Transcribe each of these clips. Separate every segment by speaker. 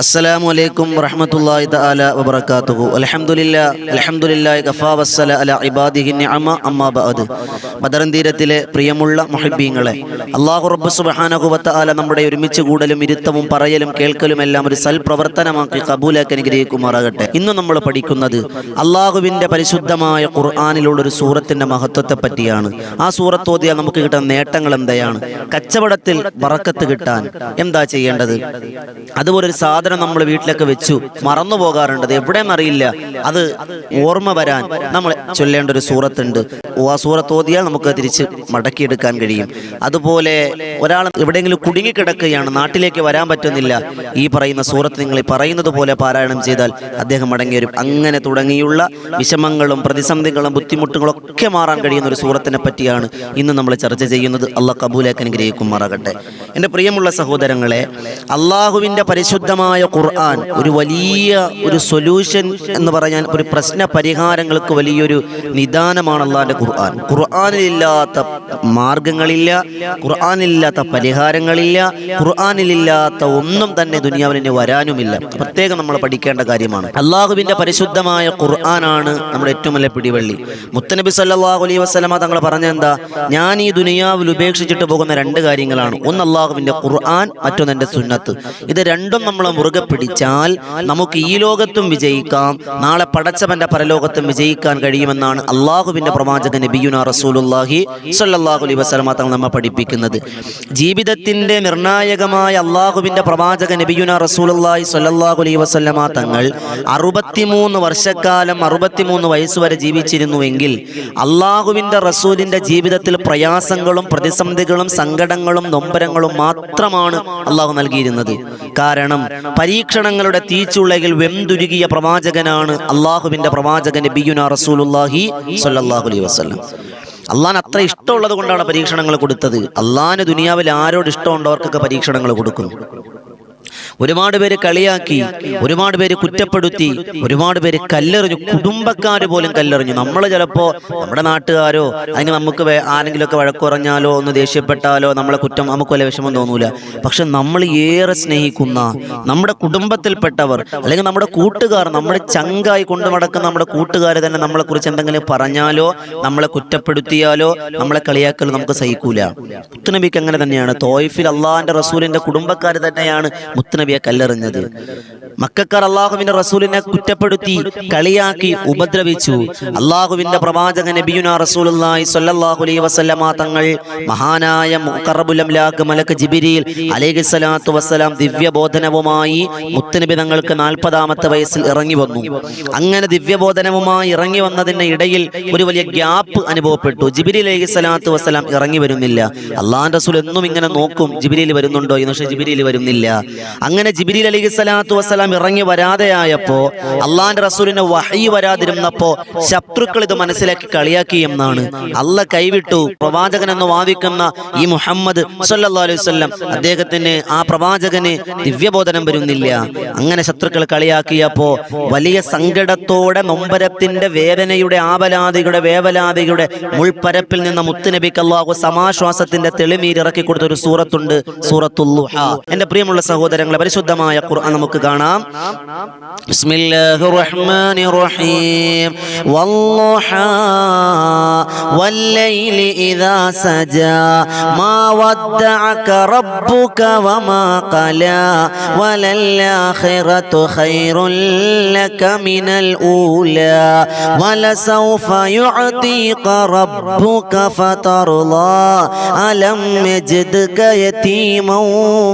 Speaker 1: അസ്സലാമു അലൈക്കും അൽഹംദുലില്ലാ അൽഹംദുലില്ലാഹി കഫാ വസ്സല അല ഇബാദിഹി നിഅമ അമ്മാ ബഅദ്. ബദറൻ തീരത്തിലെ പ്രിയമുള്ള മുഹിബ്ബീങ്ങളെ അല്ലാഹു റബ്ബ് സുബ്ഹാനഹു വതആല നമ്മുടെ ഒരുമിച്ച് കൂടലും ഇരുത്തവും പറയലും കേൾക്കലും എല്ലാം ഒരു സൽപ്രവർത്തനമാക്കി കബൂലാക്കി അനുഗ്രഹിക്കുമാറാകട്ടെ. ഇന്ന് നമ്മൾ പഠിക്കുന്നത് അള്ളാഹുവിന്റെ പരിശുദ്ധമായ ഖുർആനിലുള്ള ഒരു സൂറത്തിന്റെ മഹത്വത്തെ പറ്റിയാണ്. ആ സൂറത്ത് ഓതിയാൽ നമുക്ക് കിട്ടുന്ന നേട്ടങ്ങൾ എന്താണ് കച്ചവടത്തിൽ ബറക്കത്ത് കിട്ടാൻ എന്താ ചെയ്യേണ്ടത്? അതുപോലെ ഒരു സാധനം നമ്മൾ വീട്ടിലൊക്കെ വെച്ചു. മറന്നു പോകാറുണ്ട്. എവിടെയെന്നറിയില്ല. അത് ഓർമ്മ വരാൻ നമ്മൾ ചൊല്ലേണ്ട ഒരു സൂറത്തുണ്ട്. സൂറത്ത് ഓതിയാൽ നമുക്ക് തിരിച്ച് മടക്കിയെടുക്കാൻ കഴിയും. അതുപോലെ ഒരാൾ എവിടെയെങ്കിലും കുടുങ്ങിക്കിടക്കുകയാണ് നാട്ടിലേക്ക് വരാൻ പറ്റുന്നില്ല. ഈ പറയുന്ന സൂറത്ത് നിങ്ങൾ പറയുന്നത് പോലെ പാരായണം ചെയ്താൽ അദ്ദേഹം മടങ്ങി വരും. അങ്ങനെ തുടങ്ങിയുള്ള വിഷമങ്ങളും പ്രതിസന്ധികളും ബുദ്ധിമുട്ടുകളും ഒക്കെ മാറാൻ കഴിയുന്ന ഒരു സൂറത്തിനെ പറ്റിയാണ് ഇന്ന് നമ്മൾ ചർച്ച ചെയ്യുന്നത്. അള്ളാഹ് കബൂലാക്കാൻ അനുഗ്രഹിക്കുമാറാകട്ടെ. എന്റെ പ്രിയമുള്ള സഹോദരങ്ങളെ അള്ളാഹുവിന്റെ പരിശുദ്ധമായ ഖുർആൻ ഒരു വലിയ ഒരു സൊല്യൂഷൻ എന്ന് പറഞ്ഞാൽ ഒരു പ്രശ്ന പരിഹാരങ്ങൾക്ക് വലിയൊരു നിദാനമാണ് അള്ളാഹിന്റെ ഖുർആൻ. ഖുർആനിലില്ലാത്ത മാർഗങ്ങളില്ല ഖുർആാനിലില്ലാത്ത പരിഹാരങ്ങളില്ല ഖുർആാനിലില്ലാത്ത ഒന്നും തന്നെ ദുനിയാവിൽ വരാനുമില്ല. പ്രത്യേകം നമ്മൾ പഠിക്കേണ്ട കാര്യമാണ്. അള്ളാഹുവിന്റെ പരിശുദ്ധമായ ഖുർആനാണ് നമ്മുടെ ഏറ്റവും വലിയ പിടിവള്ളി. മുത്തനബി സല്ലാഹു അലൈഹി വസല്ലമ തങ്ങൾ പറഞ്ഞെന്താ ഞാൻ ഈ ദുനിയാവിൽ ഉപേക്ഷിച്ചിട്ട് പോകുന്ന രണ്ട് കാര്യങ്ങളാണ്. ഒന്ന് അള്ളാഹുവിന്റെ ഖുർആൻ മറ്റൊന്ന് എന്റെ സുന്നത്ത്. ഇത് രണ്ടും നമ്മൾ മുറുകെ പിടിച്ചാൽ നമുക്ക് ഈ ലോകത്തും വിജയിക്കാം നാളെ പടച്ചവന്റെ പരലോകത്തും വിജയിക്കാൻ കഴിയുമെന്നാണ് അള്ളാഹുവിന്റെ പ്രവാചകൻ നബിയുന റസൂലുല്ലാഹി സ്വല്ലല്ലാഹു അലൈഹി വസല്ലമ തങ്ങൾ നമ്മെ പഠിപ്പിക്കുന്നത്. ജീവിതത്തിന്റെ നിർണായകമായ അള്ളാഹുവിന്റെ പ്രവാചക നബിയുന റസൂലുല്ലാഹി സ്വല്ലല്ലാഹു അലൈഹി വസല്ലമ തങ്ങൾ അറുപത്തിമൂന്ന് വർഷക്കാലം അറുപത്തിമൂന്ന് വയസ്സ് വരെ ജീവിച്ചിരുന്നുവെങ്കിൽ അള്ളാഹുവിന്റെ റസൂലിന്റെ ജീവിതത്തിൽ പ്രയാസങ്ങളും പ്രതിസന്ധികളും സങ്കടങ്ങളും നൊമ്പരങ്ങളും മാത്രമാണ് അള്ളാഹു നൽകിയിരുന്നത്. കാരണം പരീക്ഷണങ്ങളുടെ തീച്ചുള്ളയിൽ വെന്തുരുകിയ പ്രവാചകനാണ് അള്ളാഹുവിന്റെ പ്രവാചകൻ നബിയുന റസൂലുല്ലാഹി സ്വല്ലല്ലാഹു അലൈഹി വസല്ലം. അള്ളാൻ അത്ര ഇഷ്ടമുള്ളത് കൊണ്ടാണ് പരീക്ഷണങ്ങൾ കൊടുത്തത്. അള്ളാന് ദുനിയാവിൽ ആരോട് ഇഷ്ടമുണ്ടോ അവർക്കൊക്കെ പരീക്ഷണങ്ങൾ കൊടുക്കുന്നു. ഒരുപാട് പേര് കളിയാക്കി ഒരുപാട് പേര് കുറ്റപ്പെടുത്തി ഒരുപാട് പേര് കല്ലെറിഞ്ഞു. കുടുംബക്കാർ പോലും കല്ലെറിഞ്ഞു. നമ്മൾ ചിലപ്പോൾ നമ്മുടെ നാട്ടുകാരോ അല്ലെങ്കിൽ നമുക്ക് ആരെങ്കിലും ആരെങ്കിലുമൊക്കെ വഴക്കുറഞ്ഞാലോ ഒന്ന് ദേഷ്യപ്പെട്ടാലോ നമ്മളെ കുറ്റം നമുക്ക് വല്ല വിഷമം തോന്നൂല. പക്ഷെ നമ്മൾ ഏറെ സ്നേഹിക്കുന്ന നമ്മുടെ കുടുംബത്തിൽപ്പെട്ടവർ അല്ലെങ്കിൽ നമ്മുടെ കൂട്ടുകാർ നമ്മുടെ ചങ്കായി കൊണ്ടു നടക്കുന്ന നമ്മുടെ കൂട്ടുകാർ തന്നെ നമ്മളെ കുറിച്ച് എന്തെങ്കിലും പറഞ്ഞാലോ നമ്മളെ കുറ്റപ്പെടുത്തിയാലോ നമ്മളെ കളിയാക്കൽ നമുക്ക് സഹിക്കൂല. മുത്തുനബിക്ക് അങ്ങനെ തന്നെയാണ്. തോയിഫിൽ അള്ളാഹിന്റെ റസൂലിന്റെ കുടുംബക്കാർ തന്നെയാണ് മുത്തുനബിയെ കല്ലെറിഞ്ഞത്. മക്കാർ അള്ളാഹുവിന്റെ റസൂലിനെ കുറ്റപ്പെടുത്തി കളിയാക്കി ഉപദ്രവിച്ചു. അള്ളാഹുവിന്റെ പ്രവാചക നബിയുന വസല്ലമ തങ്ങൾ മഹാനായ മുഖറബുൽ അംലാക്ക് മലക്ക് ജിബിരിയിൽ അലൈഹി സ്വലാത്തു വസ്സലാം ദിവ്യബോധനവുമായി മുത്തനബി തങ്ങൾക്ക് നാൽപ്പതാമത്തെ വയസ്സിൽ ഇറങ്ങി വന്നു. അങ്ങനെ ദിവ്യബോധനവുമായി ഇറങ്ങി വന്നതിന്റെ ഇടയിൽ ഒരു വലിയ ഗ്യാപ്പ് അനുഭവപ്പെട്ടു. ജിബിരി അലൈഹി സ്വലാത്തു വസ്സലാം ഇറങ്ങി വരുന്നില്ല. അള്ളാഹാൻ റസൂൽ എന്നും ഇങ്ങനെ നോക്കും ജിബിരിയിൽ വരുന്നുണ്ടോ എന്ന്. പക്ഷേ ജിബിരിയിൽ വരുന്നില്ല. അങ്ങനെ ജിബിരി അലി സ്വലാത്തു വസ്സലാം ഇറങ്ങി വരാതെയായപ്പോ അള്ളാന്റെ റസൂലിന് വഹി വരാതിരുന്നപ്പോ ശത്രുക്കൾ ഇത് മനസ്സിലാക്കി കളിയാക്കി എന്നാണ്. അല്ല കൈവിട്ടു. പ്രവാചകൻ എന്ന് വാദിക്കുന്ന ഈ മുഹമ്മദ് അലൈവല്ലം അലൈഹി അദ്ദേഹത്തിന് ആ പ്രവാചകന് ദിവ്യബോധനം വരുന്നില്ല. അങ്ങനെ ശത്രുക്കൾ കളിയാക്കിയപ്പോ വലിയ സങ്കടത്തോടെ നൊമ്പരത്തിന്റെ വേദനയുടെ ആവലാതികളുടെ വേവലാതികളുടെ മുൾപ്പരപ്പിൽ നിന്ന് മുത്തുനബിക്ക് അള്ളാഹു സമാശ്വാസത്തിന്റെ തെളിമീരിറക്കി കൊടുത്ത ഒരു സൂറത്തുണ്ട്. സൂറത്തുല്ലുഹ എന്റെ പ്രിയമുള്ള സഹോദരങ്ങളെ പരിശുദ്ധമായ ഖുർആൻ നമുക്ക് കാണാം ബിസ്മില്ലാഹിർ റഹ്മാനിർ റഹീം വല്ലുഹാ വല്ലൈലി ഇദാ സജാ മാ വദ്ദഅക റബ്ബുക വമാ ഖലാ വലല്ലാഖിറതു ഖൈറുൻ ലക മിനൽ ഊലാ വലസൗഫ യുഅതീക റബ്ബുക ഫതർളാ അലം യജ്ദക യതീമൻ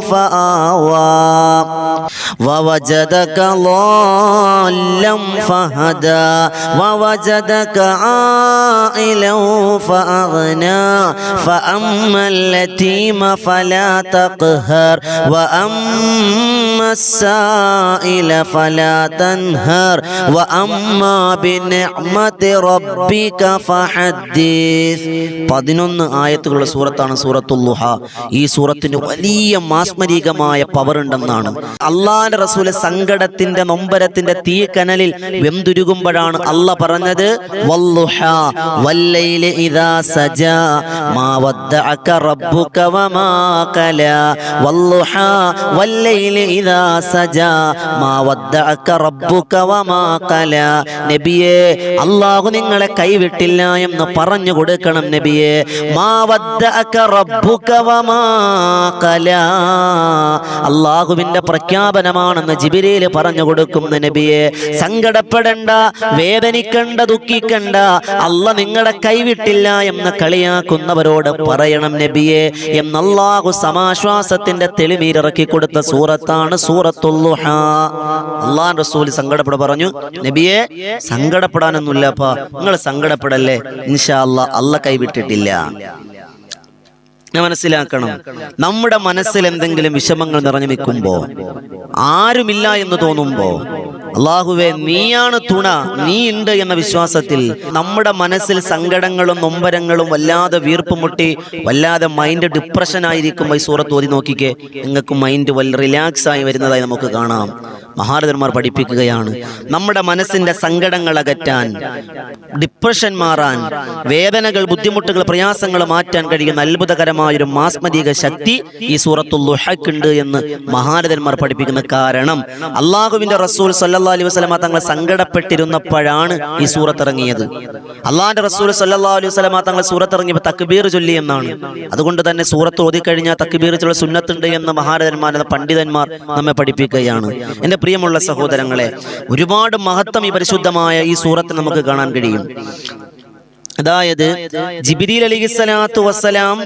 Speaker 1: ഫആവാ ووجدك ضالا فهدى ووجدك عائلا فأغنى فأما اليتيم فلا تقهر وأما السائل فلا تنهر وأما بنعمة ربك فحدث പതിനൊന്ന് ആയത്തുകളുള്ള സൂറത്താണ് സൂറത്തുല്ലുഹ ഈ സൂറത്തിന് വലിയ മാസ്മരികമായ പവർ ഉണ്ടെന്നാണ് അള്ളാന്റെ റസൂൽ സങ്കടത്തിന്റെ നൊമ്പരത്തിന്റെ തീ കനലിൽ വെന്തുരുകുമ്പോഴാണ് അല്ല പറഞ്ഞത് അല്ലാഹു നിങ്ങളെ കൈവിട്ടില്ല എന്ന് പറഞ്ഞു കൊടുക്കണം നബിയേ. മാ വദ്ദഅക റബ്ബുക വമാ ഖല അള്ളാഹുവിന്റെ പ്രഖ്യാപനമാണെന്ന് ജിബിരിയിൽ പറഞ്ഞു കൊടുക്കുന്ന നബിയെ. സങ്കടപ്പെടേണ്ട വേദനിക്കണ്ട ദുഃഖിക്കണ്ട. അല്ല നിങ്ങളുടെ കൈവിട്ടില്ല എന്ന് കളിയാക്കുന്നവരോട് പറയണം നബിയെ എന്നല്ലാഹു സമാശ്വാസത്തിന്റെ തെളിമീരിറക്കി കൊടുത്ത സൂറത്താണ് സൂറത്തുല്ലുഹ അള്ളാൻ റസൂൽ സങ്കടപ്പെട പറഞ്ഞു നബിയെ സങ്കടപ്പെടാനൊന്നുമില്ലപ്പാ. നിങ്ങൾ സങ്കടപ്പെടല്ലേ? ഇൻഷാ അല്ലാ അല്ല കൈവിട്ടിട്ടില്ല. മനസ്സിലാക്കണം. നമ്മുടെ മനസ്സിൽ എന്തെങ്കിലും വിഷമങ്ങൾ നിറഞ്ഞു നിൽക്കുമ്പോ ആരുമില്ല എന്ന് തോന്നുമ്പോ അള്ളാഹുവെ നീയാണ് തുണ. നീ ഉണ്ട് എന്ന വിശ്വാസത്തിൽ നമ്മുടെ മനസ്സിൽ സങ്കടങ്ങളും നൊമ്പരങ്ങളും വല്ലാതെ വീർപ്പുമുട്ടി വല്ലാതെ മൈൻഡ് ഡിപ്രഷൻ ആയിരിക്കും. ഈ സൂറത്ത് ഓതി നോക്കിക്കേ നിങ്ങൾക്ക് മൈൻഡ് വല്ല റിലാക്സ് ആയി വരുന്നതായി നമുക്ക് കാണാം. മഹാരഥന്മാർ പഠിപ്പിക്കുകയാണ് നമ്മുടെ മനസ്സിന്റെ സങ്കടങ്ങൾ അകറ്റാൻ ഡിപ്രഷൻ മാറാൻ വേദനകൾ ബുദ്ധിമുട്ടുകൾ പ്രയാസങ്ങൾ മാറ്റാൻ കഴിയുന്ന അത്ഭുതകരമായൊരു മാസ്മരിക ശക്തി ഈ സൂറത്തുള്ളുഹക്കുണ്ട് എന്ന് മഹാരഥന്മാർ പഠിപ്പിക്കുന്ന കാരണം. അള്ളാഹുവിന്റെ റസൂൽ സല്ലല്ലാഹു അലൈഹി വസ്ലമ തങ്ങൾ സങ്കടപ്പെട്ടിരുന്നപ്പോഴാണ് ഈ സൂറത്ത് ഇറങ്ങിയത് അള്ളാഹിന്റെ റസൂൽ സല്ലാ അലൈഹി വസ്ലമ തങ്ങൾ സൂറത്ത് തക്ബീർ ചൊല്ലി എന്നാണ്. അതുകൊണ്ട് തന്നെ സൂറത്ത് ഓതിക്കഴിഞ്ഞാൽ തക്ബീർ ചൊല്ല സുന്നത്തുണ്ട് എന്ന് മഹാരഥന്മാർ പണ്ഡിതന്മാർ നമ്മെ പഠിപ്പിക്കുകയാണ്. എന്റെ പ്രിയമുള്ള സഹോദരങ്ങളെ ഒരുപാട് മഹത്വം ഈ പരിശുദ്ധമായ ഈ സൂറത്ത് നമുക്ക് കാണാൻ കഴിയും. അതായത് ജിബിരിൽ അലി സ്വലാത്തു വസ്സലാം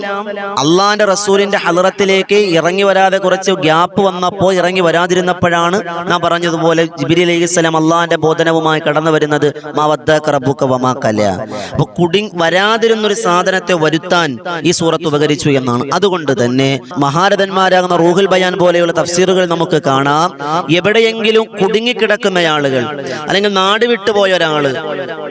Speaker 1: അള്ളാന്റെ റസൂലിന്റെ ഹലറത്തിലേക്ക് ഇറങ്ങി വരാതെ കുറച്ച് ഗ്യാപ്പ് വന്നപ്പോൾ ഇറങ്ങി വരാതിരുന്നപ്പോഴാണ് ഞാൻ പറഞ്ഞതുപോലെ ജിബിരി അലി സ്വലാം അള്ളാന്റെ ബോധനവുമായി കടന്നു വരുന്നത് അപ്പൊ കുടി വരാതിരുന്നൊരു സാധനത്തെ വരുത്താൻ ഈ സൂറത്ത് ഉപകരിച്ചു എന്നാണ്. അതുകൊണ്ട് തന്നെ മഹാരഥന്മാരാകുന്ന റൂഹുൽ ബയാൻ പോലെയുള്ള തഫ്സീറുകൾ നമുക്ക് കാണാം. എവിടെയെങ്കിലും കുടുങ്ങിക്കിടക്കുന്ന ആളുകൾ അല്ലെങ്കിൽ നാട് വിട്ടുപോയ ഒരാൾ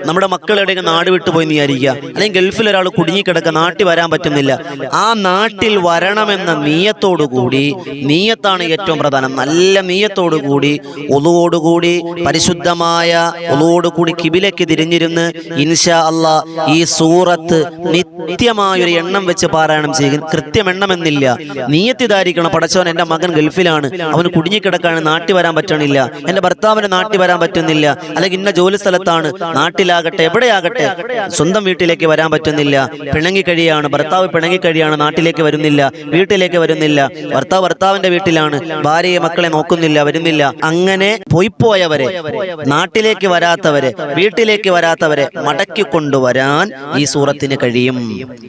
Speaker 1: നമ്മുടെ മക്കളെവിടെയെങ്കിലും നാട് വിട്ടുപോയി എന്ന് വിചാരിക്കുക അല്ലെങ്കിൽ ഗൾഫിൽ ഒരാൾ കുടുങ്ങിക്കിടക്കുക നാട്ടിൽ വരാൻ പറ്റുന്നില്ല. ആ നാട്ടിൽ വരണമെന്ന നീയത്തോടു കൂടി നീയത്താണ് ഏറ്റവും പ്രധാനം. നല്ല നീയത്തോടു കൂടി ഒതുവോടുകൂടി പരിശുദ്ധമായ ഒതുവോടുകൂടി കിബിലേക്ക് തിരിഞ്ഞിരുന്ന് ഇൻഷാ അള്ളാ ഈ സൂറത്ത് നിത്യമായൊരു എണ്ണം വെച്ച് പാരായണം ചെയ്യും കൃത്യം എണ്ണമെന്നില്ല നീയത്തിതായിരിക്കണം പടച്ചവൻ എന്റെ മകൻ ഗൾഫിലാണ്. അവന് കുടുങ്ങിക്കിടക്കാണ്. നാട്ടിൽ വരാൻ പറ്റണില്ല. എന്റെ ഭർത്താവിന് നാട്ടിൽ വരാൻ പറ്റുന്നില്ല. അല്ലെങ്കിൽ ഇന്ന ജോലി സ്ഥലത്താണ്. നാട്ടിലാകട്ടെ എവിടെയാകട്ടെ സ്വന്തം വീട്ടിലേക്ക് വരാൻ പറ്റുന്നില്ല. പിണങ്ങി കഴിയാണ്. ഭർത്താവ് പിണങ്ങി കഴിയാണ്. നാട്ടിലേക്ക് വരുന്നില്ല. വീട്ടിലേക്ക് വരുന്നില്ല. ഭർത്താവ് ഭർത്താവിന്റെ വീട്ടിലാണ്. ഭാര്യയെ മക്കളെ നോക്കുന്നില്ല വരുന്നില്ല. അങ്ങനെ പോയിപ്പോയവരെ നാട്ടിലേക്ക് വരാത്തവരെ വീട്ടിലേക്ക് വരാത്തവരെ മടക്കി കൊണ്ടുവരാൻ ഈ സൂറത്തിന് കഴിയും.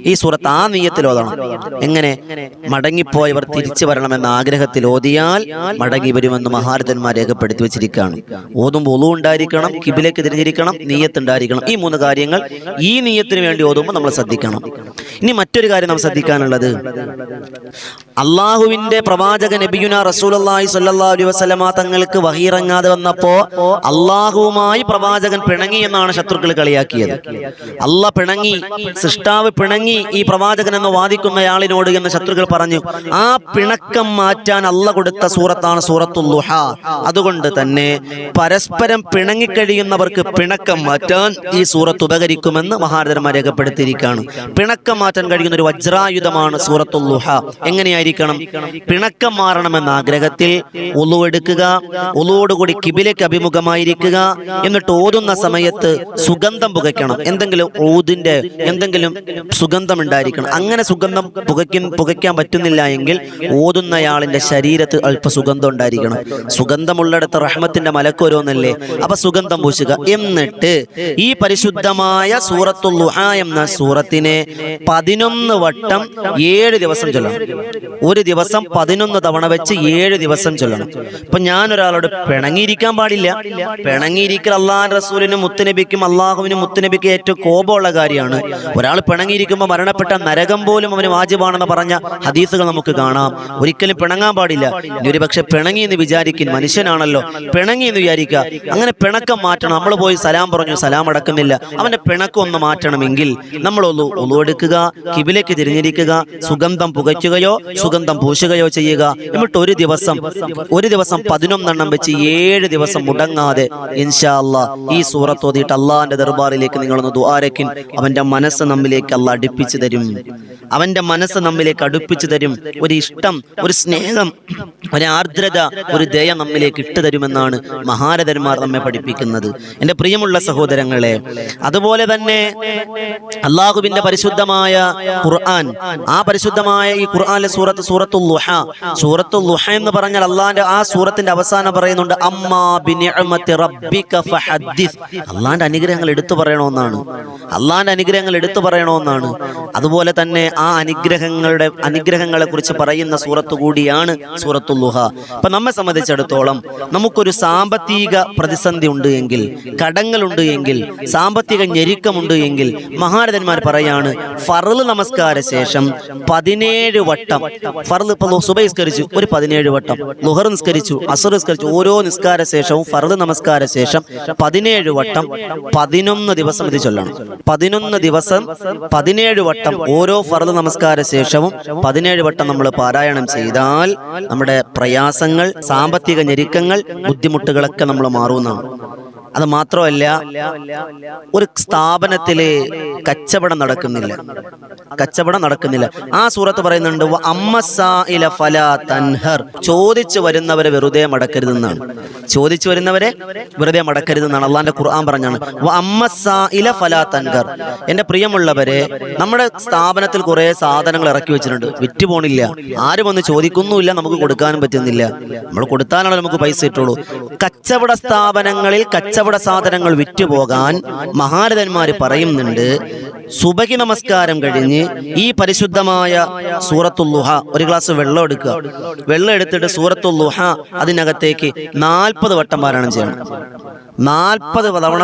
Speaker 1: ഈ സൂറത്ത് ആ നീയത്തിൽ ഓതണം. എങ്ങനെ? മടങ്ങിപ്പോയവർ തിരിച്ചു വരണമെന്ന ആഗ്രഹത്തിൽ ഓതിയാൽ മടങ്ങി വരുമെന്ന് മഹാരഥന്മാർ രേഖപ്പെടുത്തി വെച്ചിരിക്കുകയാണ്. ഓതുമ്പോൾ ഒളു ഉണ്ടായിരിക്കണം കിബിലേക്ക് തിരിഞ്ഞിരിക്കണം നീയത്ത് ഉണ്ടായിരിക്കണം ഈ മൂന്ന് കാര്യങ്ങൾ ഈ നീയത്തിന് വേണ്ടി ഓതുമ്പോൾ നമ്മൾ ശ്രദ്ധിക്കണം. ഇനി മറ്റൊരു കാര്യം നാം ശ്രദ്ധിക്കാനുള്ളത്. അള്ളാഹുവിന്റെ പ്രവാചക നബിയുന റസൂലി അള്ളാഹി അലൈഹി വസല്ലമ തങ്ങൾക്ക് വഹിയിറങ്ങാതെ വന്നപ്പോ അള്ളാഹുവുമായി പ്രവാചകൻ പിണങ്ങി എന്നാണ് ശത്രുക്കൾ കളിയാക്കിയത്. അല്ല പിണങ്ങി സൃഷ്ടാവ് പിണങ്ങി ഈ പ്രവാചകൻ എന്ന് വാദിക്കുന്നയാളിനോട് എന്ന് ശത്രുക്കൾ പറഞ്ഞു ആ പിണക്കം മാറ്റാൻ അല്ല കൊടുത്ത സൂറത്താണ് സൂറത്തുൽ ലുഹ അതുകൊണ്ട് തന്നെ പരസ്പരം പിണങ്ങിക്കഴിയുന്നവർക്ക് പിണക്കം മാറ്റാൻ ഈ സൂറത്ത് ഉപകരിക്കുമെന്ന് മഹാരഥന്മാർ രേഖപ്പെടുത്തിയിരിക്കുകയാണ്. പിണക്കം മാറ്റാൻ കഴിയുന്ന ഒരു വജ്രായുധമാണ് സൂറത്തുൽ ലുഹ. എങ്ങനെയായിരിക്കണം? പിണക്കം മാറണമെന്ന ആഗ്രഹത്തിൽ ഉളുവെടുക്കുക ഉളുവോടുകൂടി കിബിലേക്ക് അഭിമുഖമായിരിക്കുക എന്നിട്ട് ഓതുന്ന സമയത്ത് സുഗന്ധം പുകയ്ക്കണം. എന്തെങ്കിലും ഓതിന്റെ എന്തെങ്കിലും സുഗന്ധം ഉണ്ടായിരിക്കണം അങ്ങനെ സുഗന്ധം പുകയ്ക്കും പുകയ്ക്കാൻ പറ്റുന്നില്ല എങ്കിൽ ഓതുന്നയാളിന്റെ ശരീരത്തിൽ അല്പ സുഗന്ധം ഉണ്ടായിരിക്കണം. സുഗന്ധമുള്ളിടത്ത് റഹ്മത്തിന്റെ മലക്കോരോന്നല്ലേ അപ്പൊ സുഗന്ധം പൂശുക. എന്നിട്ട് ഈ പരിശുദ്ധമായ എന്ന സൂറത്തിനെ പതിനൊന്ന് വട്ടം ഏഴ് ദിവസം ചൊല്ലണം. ഒരു ദിവസം പതിനൊന്ന് തവണ വെച്ച് ഏഴ് ദിവസം ചൊല്ലണം. ഇപ്പൊ ഞാൻ ഒരാളോട് പിണങ്ങിയിരിക്കാൻ പാടില്ല. പിണങ്ങിയിരിക്കൽ അള്ളാഹ് റസൂലിനും മുത്തുനബിക്കും അള്ളാഹുവിനും മുത്തുനബിക്കും ഏറ്റവും കോപമുള്ള കാര്യമാണ്. ഒരാൾ പിണങ്ങിയിരിക്കുമ്പോൾ മരണപ്പെട്ട നരകം പോലും അവന് വാജിബാണെന്ന് പറഞ്ഞ ഹദീസുകൾ നമുക്ക് കാണാം. ഒരിക്കലും പിണങ്ങാൻ പാടില്ല. ഒരു പക്ഷെ പിണങ്ങി എന്ന് വിചാരിക്കും. മനുഷ്യനാണല്ലോ. പിണങ്ങി എന്ന് വിചാരിക്കുക. അങ്ങനെ പിണക്കം മാറ്റണം. നമ്മൾ പോയി സലാം പറഞ്ഞു. സലാം അടക്കുന്നില്ല. അവന്റെ പിണക്കം ഒന്ന് മാറ്റണമെങ്കിൽ നമ്മൾ ഒന്ന് ഒന്നുകൊടുക്കുക കിബിലേക്ക് തിരിഞ്ഞിരിക്കുക സുഗന്ധം പുകയ്ക്കുകയോ സുഗന്ധം പൂശുകയോ ചെയ്യുക. എന്നിട്ട് ഒരു ദിവസം ഒരു ദിവസം പതിനൊന്നെണ്ണം വെച്ച് ഏഴ് ദിവസം മുടങ്ങാതെ ഇൻഷാ ഈ സൂറത്ത് ഓതിയിട്ട് അള്ളാഹിന്റെ ദർബാറിലേക്ക് നിങ്ങളൊന്ന് ദ്വാരക്കിൻ അവന്റെ മനസ്സ് നമ്മിലേക്ക് അല്ല അടുപ്പിച്ചു തരും. അവന്റെ മനസ്സ് നമ്മിലേക്ക് അടുപ്പിച്ചു തരും. ഒരു ഇഷ്ടം ഒരു സ്നേഹം ഒരു ആർദ്രത ഒരു ദയ നമ്മിലേക്ക് ഇട്ടു തരുമെന്നാണ് മഹാരഥന്മാർ നമ്മെ പഠിപ്പിക്കുന്നത്. എന്റെ പ്രിയമുള്ള സഹോദരങ്ങളെ അതുപോലെ തന്നെ അള്ളാഹുവിന്റെ പരിശുദ്ധമായ ഖുർആൻ. ആ പരിശുദ്ധമായ ഈ ഖുർആാനിലെ സൂറത്ത് സൂറത്തുൽ ലുഹ. സൂറത്തുൽ ലുഹ എന്ന് പറഞ്ഞാൽ അള്ളാഹിന്റെ ആ സൂറത്തിന്റെ അവസാനം പറയുന്നുണ്ട് അമ്മാ റബ്ബിക അനുഗ്രഹങ്ങൾ എടുത്തു പറയണമെന്നാണ്. അള്ളാഹിന്റെ അനുഗ്രഹങ്ങൾ എടുത്തു പറയണമെന്നാണ്. അതുപോലെ തന്നെ ആ അനുഗ്രഹങ്ങളുടെ അനുഗ്രഹങ്ങളെ കുറിച്ച് പറയുന്ന സൂറത്തു കൂടിയാണ് സൂറത്തുൽ ലുഹ. അപ്പൊ നമ്മെ സംബന്ധിച്ചിടത്തോളം നമുക്കൊരു സാമ്പത്തിക പ്രതിസന്ധി ഉണ്ട് എങ്കിൽ കടങ്ങളുണ്ട് എങ്കിൽ സാമ്പത്തിക ഞെരുക്കമുണ്ട് എങ്കിൽ മഹാരഥന്മാർ പറയാണ് ഫറൽ നമസ്കാര ശേഷം പതിനേഴ് വട്ടം. ഫറൽ ഇപ്പൊ സുബൈ നിസ്കരിച്ചു ഒരു പതിനേഴ് വട്ടം. ലുഹർ നിസ്കരിച്ചു അസുർ നിസ്കരിച്ചു ഓരോ നിസ്കാര ശേഷവും ഫറൽ നമസ്കാര ശേഷം പതിനേഴ് വട്ടം പതിനൊന്ന് ദിവസം ഇത് ചൊല്ലണം. പതിനൊന്ന് ദിവസം പതിനേഴ് വട്ടം ഓരോ ഫറൽ നമസ്കാര ശേഷവും പതിനേഴ് വട്ടം നമ്മൾ പാരായണം ചെയ്താൽ നമ്മുടെ പ്രയാസങ്ങൾ സാമ്പത്തിക ഞെരുക്കങ്ങൾ ബുദ്ധിമുട്ടുകളൊക്കെ നമ്മൾ മാറുന്നതാണ് അത് മാത്രമല്ല ഒരു സ്ഥാപനത്തിൽ കച്ചവടം നടക്കുന്നില്ല. കച്ചവടം നടക്കുന്നില്ല. ആ സൂറത്ത് പറയുന്നുണ്ട് "വ അമ്മസാഇല ഫലാ തൻഹർ. ചോദിച്ചു വരുന്നവരെ വെറുതെ മടക്കരുതെന്നാണ്. ചോദിച്ചു വരുന്നവരെ വെറുതെ മടക്കരുതെന്നാണ് അള്ളാന്റെ ഖുർആൻ പറഞ്ഞാണ്. "വ ഫല തൻഹർ. എന്റെ പ്രിയമുള്ളവരെ നമ്മുടെ സ്ഥാപനത്തിൽ കുറെ സാധനങ്ങൾ ഇറക്കി വെച്ചിട്ടുണ്ട്. വിറ്റ് പോണില്ല ആരും ഒന്ന് ചോദിക്കുന്നുമില്ല നമുക്ക് കൊടുക്കാനും പറ്റുന്നില്ല. നമ്മൾ കൊടുത്താലാണ് നമുക്ക് പൈസ കിട്ടുള്ളൂ. കച്ചവട സ്ഥാപനങ്ങളിൽ കച്ചവട സാധനങ്ങൾ വിറ്റുപോകാൻ മഹാരഥന്മാർ പറയുന്നുണ്ട് സുബഹി നമസ്കാരം കഴിഞ്ഞ് ഈ പരിശുദ്ധമായ സൂറത്തുല്ലുഹ ഒരു ഗ്ലാസ് വെള്ളം എടുക്കുക. വെള്ളം എടുത്തിട്ട് സൂറത്തുല്ലുഹ അതിനകത്തേക്ക് നാൽപ്പത് വട്ടം പാരായണം ചെയ്യണം. നാൽപ്പത് തവണ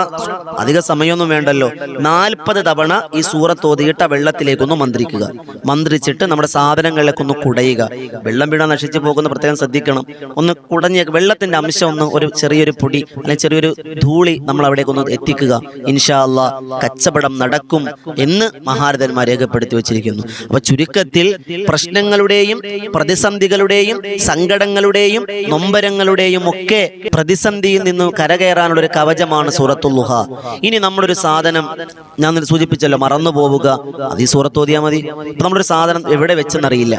Speaker 1: അധിക സമയമൊന്നും വേണ്ടല്ലോ. നാൽപ്പത് തവണ ഈ സൂറത്ത് ഓതിയിട്ട വെള്ളത്തിലേക്കൊന്ന് മന്ത്രിക്കുക. മന്ത്രിച്ചിട്ട് നമ്മുടെ സാധനങ്ങളിലേക്കൊന്ന് കുടയുക. വെള്ളം വീണാൽ നശിച്ചു പോകുന്ന പ്രത്യേകം ശ്രദ്ധിക്കണം. ഒന്ന് കുടഞ്ഞ വെള്ളത്തിന്റെ അംശം ഒന്ന് ഒരു ചെറിയൊരു പൊടി അല്ലെങ്കിൽ ചെറിയൊരു ധൂളി നമ്മൾ അവിടേക്കൊന്ന് എത്തിക്കുക ഇൻഷാല്ല കച്ചവടം നടക്കും. എന്ന് മഹാരഥന്മാർ രേഖപ്പെടുത്തി വെച്ചിരിക്കുന്നു. അപ്പൊ ചുരുക്കത്തിൽ പ്രശ്നങ്ങളുടെയും പ്രതിസന്ധികളുടെയും സങ്കടങ്ങളുടെയും നൊമ്പരങ്ങളുടെയും ഒക്കെ പ്രതിസന്ധിയിൽ നിന്ന് കരകയറാനുള്ള ഒരു കവചമാണ് സൂറത്തുല്ലുഹ ഇനി നമ്മളൊരു സാധനം ഞാൻ സൂചിപ്പിച്ചല്ലോ മറന്നു പോവുക അത് ഈ സൂറത്ത് ഓതിയാൽ മതി. നമ്മളൊരു സാധനം എവിടെ വെച്ചെന്നറിയില്ല.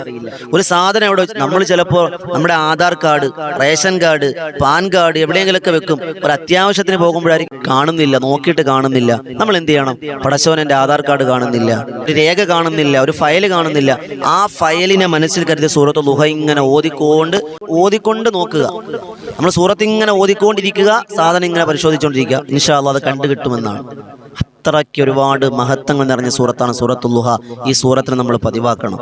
Speaker 1: ഒരു സാധനം എവിടെ വെച്ച് നമ്മൾ ചിലപ്പോൾ നമ്മുടെ Aadhaar card ration card PAN card എവിടെയെങ്കിലൊക്കെ വെക്കും. ഒരു അത്യാവശ്യത്തിന് പോകുമ്പോഴായിരിക്കും കാണുന്നില്ല നോക്കിയിട്ട് കാണുന്നില്ല. നമ്മൾ എന്ത് ചെയ്യണം? പടശോൻ എന്റെ ആധാർ കാർഡ് കാണുന്നില്ല ഒരു രേഖ കാണുന്നില്ല ഒരു ഫയൽ കാണുന്നില്ല. ആ ഫയലിനെ മനസ്സിൽ കരുതിയ സൂറത്ത് ലുഹ ഇങ്ങനെ ഓതിക്കൊണ്ട് ഓതിക്കൊണ്ട് നോക്കുക. നമ്മൾ സൂറത്ത് ഇങ്ങനെ ഓതിക്കൊണ്ടിരിക്കുക സാധനം ഇങ്ങനെ പരിശോധിച്ചുകൊണ്ടിരിക്കുക ഇൻഷാ അത് കണ്ടു കിട്ടുമെന്നാണ് അത്രയ്ക്ക് ഒരുപാട് മഹത്വങ്ങൾ നിറഞ്ഞ സൂറത്താണ് സൂറത്തുല്ലുഹ ഈ സൂറത്തിന് നമ്മൾ പതിവാക്കണം.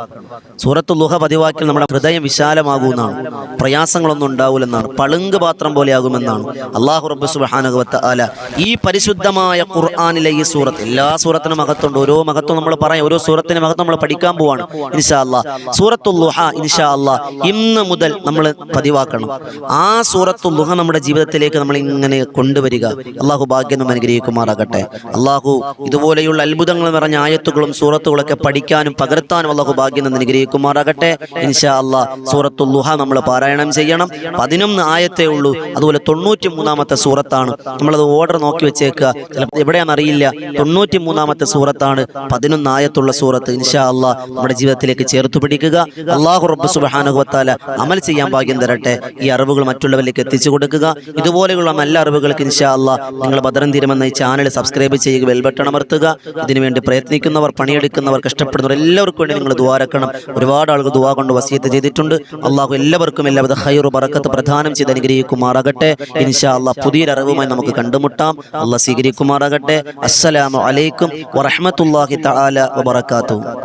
Speaker 1: സൂറത്തുല്ലുഹ പതിവാക്കി നമ്മുടെ ഹൃദയം വിശാലമാകുമെന്നാണ് പ്രയാസങ്ങളൊന്നും ഉണ്ടാവില്ലെന്നാണ്. പളുങ്ക് പാത്രം പോലെയാകുമെന്നാണ്. അള്ളാഹു റബ്ബ് സുബ്ഹാനഹു ആല ഈ പരിശുദ്ധമായ ഖുർആാനിലെ ഈ സൂറത്ത് എല്ലാ സൂറത്തിനും മഹത്വമുണ്ട് ഓരോ മഹത്വം നമ്മൾ പറയാം. ഓരോ സൂറത്തിന്റെ മഹത്വം നമ്മൾ പഠിക്കാൻ പോവാണ്. ഇൻഷാ അല്ലാ സൂറത്തുല്ലുഹ ഇൻഷാ അല്ലാ ഇന്ന് മുതൽ നമ്മൾ പതിവാക്കണം. ആ സൂറത്തുല്ലുഹ നമ്മുടെ ജീവിതത്തിലേക്ക് നമ്മൾ ഇങ്ങനെ കൊണ്ടുവരിക. അള്ളാഹു ഭാഗ്യം അനുഗ്രഹിക്കുമാറാകട്ടെ. അള്ളാഹു ഇതുപോലെയുള്ള അത്ഭുതങ്ങൾ നിറഞ്ഞ ആയത്തുകളും സൂറത്തുകളൊക്കെ പഠിക്കാനും പകർത്താനും അള്ളാഹു ഭാഗ്യം നിന്ന് അനുഗ്രഹിക്കുമാറാകട്ടെ. ഇൻഷാ അല്ലാ സൂറത്തുൽ ലുഹ നമ്മൾ പാരായണം ചെയ്യണം. പതിനൊന്ന് ആയത്തേ ഉള്ളൂ. അതുപോലെ തൊണ്ണൂറ്റി മൂന്നാമത്തെ സൂറത്താണ്. നമ്മളത് ഓർഡർ നോക്കി വെച്ചേക്കുക. ചിലപ്പോൾ എവിടെയാണെന്ന് അറിയില്ല. തൊണ്ണൂറ്റി മൂന്നാമത്തെ സൂറത്താണ് പതിനൊന്ന് ആയത്തുള്ള സൂറത്ത്. ഇൻഷാ അല്ലാ നമ്മുടെ ജീവിതത്തിലേക്ക് ചേർത്ത് പിടിക്കുക. അള്ളാഹു റബ്ബ് സുബാനുഹത്താല അമൽ ചെയ്യാൻ ഭാഗ്യം തരട്ടെ. ഈ അറിവുകൾ മറ്റുള്ളവരിലേക്ക് എത്തിച്ചു കൊടുക്കുക. ഇതുപോലെയുള്ള നല്ല അറിവുകൾക്ക് ഇൻഷാ അല്ലാ നിങ്ങൾ ബദറം തീരുമെന്ന ഈ ചാനൽ സബ്സ്ക്രൈബ് ചെയ്യുക ബെൽബട്ടൺ അമർത്തുക ഇതിനുവേണ്ടി പ്രയത്നിക്കുന്നവർ പണിയെടുക്കുന്നവർ കഷ്ടപ്പെടുന്നവർ എല്ലാവർക്കും വേണ്ടി നിങ്ങൾ ദ്വാരക്കണം ഒരുപാട് ആളുകൾ ദുവാ കൊണ്ട് വസീത്ത് ചെയ്തിട്ടുണ്ട്. അള്ളാഹു എല്ലാവർക്കും എല്ലാവിധ ഹൈറു പറക്കത്ത് പ്രധാനം ചെയ്ത് അനുഗ്രഹിക്കുമാറാകട്ടെ. ഇൻഷാ അള്ളാഹ് പുതിയൊരറിവുമായി നമുക്ക് കണ്ടുമുട്ടാം. അള്ളാഹ് സ്വീകരിക്കുമാറാകട്ടെ. അസ്സലാമു അലൈക്കും വറഹ്മത്തുള്ളാഹി തആല വബറകാതുഹു.